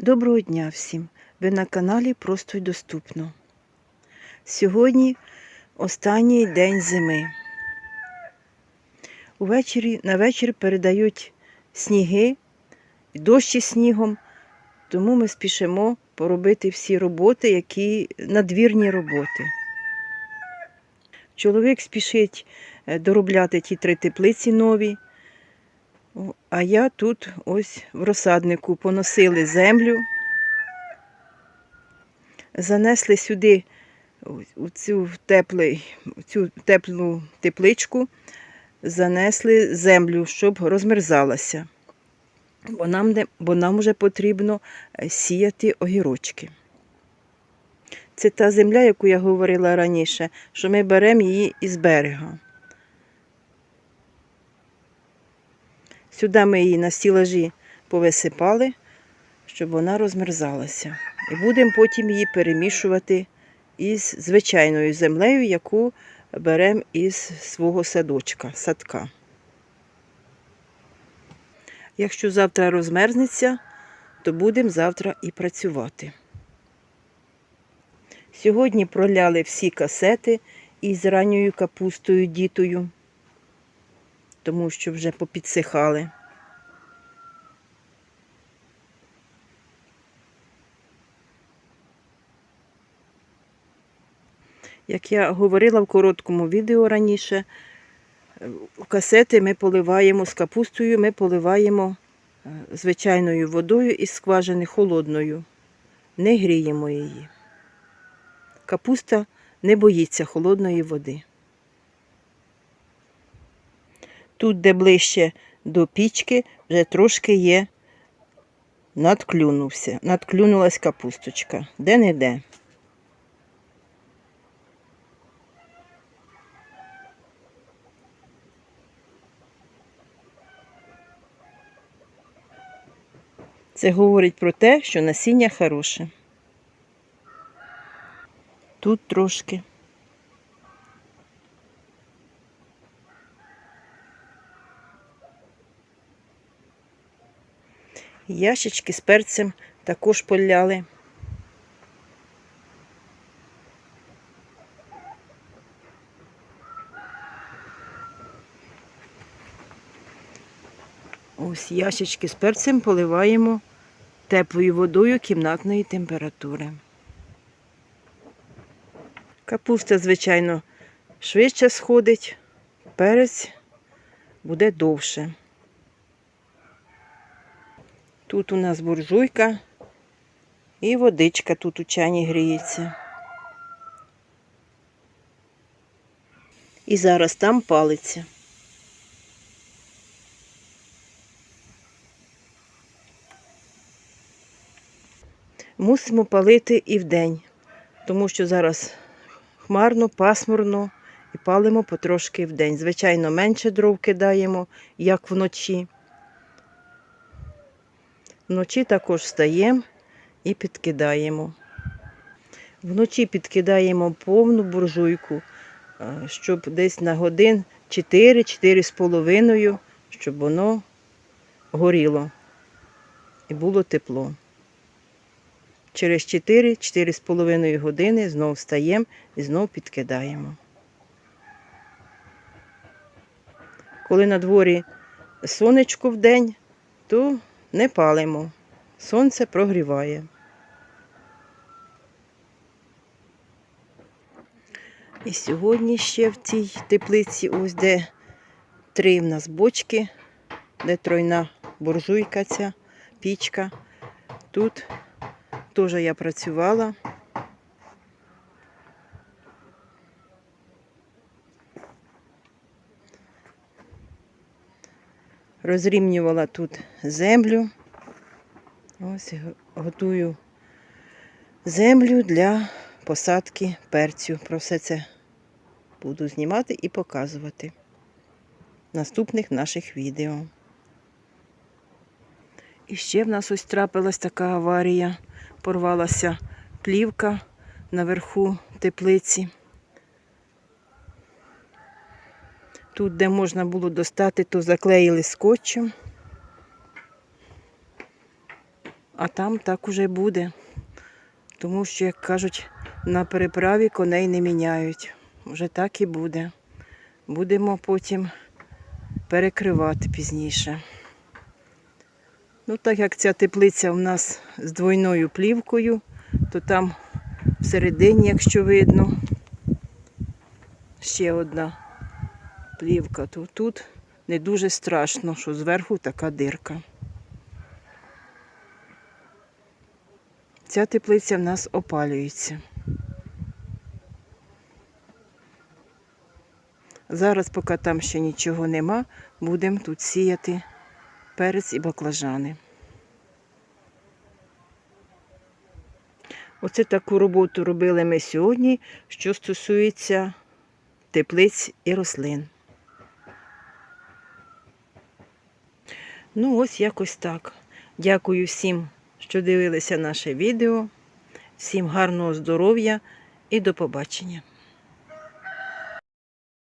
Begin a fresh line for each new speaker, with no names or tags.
Доброго дня всім! Ви на каналі Просто й доступно. Сьогодні останній день зими. Увечері, на вечір передають сніги, дощ із снігом, тому ми спішимо поробити всі роботи, які надвірні роботи. Чоловік спішить е, доробляти ті три теплиці нові. А я тут ось в розсаднику поносили землю, занесли сюди цю, теплу тепличку, занесли землю, щоб розмерзалася. Бо нам, не, бо нам вже потрібно е, сіяти огірочки. Це та земля, яку я говорила раніше, що ми беремо її із берега. Сюди ми її на стілажі повисипали, щоб вона розмерзалася. І будемо потім її перемішувати із звичайною землею, яку беремо із свого садочка, садка. Якщо завтра розмерзнеться, то будемо завтра і працювати. Сьогодні проляли всі касети із ранньою капустою дітою тому що вже попідсихали. Як я говорила в короткому відео раніше, в касети ми поливаємо з капустою, ми поливаємо е, звичайною водою із скважини холодною. Не гріємо її. Капуста не боїться холодної води. Тут, де ближче до пічки, вже трошки є, надклюнувся, надклюнулась капусточка. Де не де. Це говорить про те, що насіння хороше. Тут трошки. Ящички з перцем також поляли. Ось ящички з перцем поливаємо теплою водою кімнатної температури. Капуста, звичайно, швидше сходить, перець буде довше. Тут у нас буржуйка і водичка тут у чані гріється. І зараз там палиться. Мусимо палити і вдень, тому що зараз хмарно, пасмурно і палимо потрошки вдень. Звичайно, менше дров кидаємо, як вночі. Вночі також встаємо і підкидаємо. Вночі підкидаємо повну буржуйку, е, щоб десь на годин 4-4 з половиною, щоб воно горіло і було тепло. Через 4-4 з половиною години знову встаємо і знову підкидаємо. Коли на дворі сонечко в день, то не палимо. Сонце прогріває. І сьогодні ще в цій теплиці, ось де три в нас бочки, де тройна буржуйка ця пічка. Тут теж я працювала. Розрівнювала тут землю. Ось готую землю для посадки перцю. Про все це буду знімати і показувати в наступних наших відео. І ще в нас ось трапилась така аварія. Порвалася плівка наверху теплиці. Тут, де можна було достати, то заклеїли скотчем. А там так уже буде. Тому що, як кажуть, на переправі коней не міняють. Вже так і буде. Будемо потім перекривати пізніше. Ну, так як ця теплиця у нас з двойною плівкою, то там всередині, якщо видно, ще одна плівка, то тут не дуже страшно, що зверху така дирка. Ця теплиця в нас опалюється. Зараз, поки там ще нічого нема, будемо тут сіяти перець і баклажани. Оце таку роботу робили ми сьогодні, що стосується теплиць і рослин. Ну, ось якось так. Дякую всім, що дивилися наше відео. Всім гарного здоров'я і до побачення.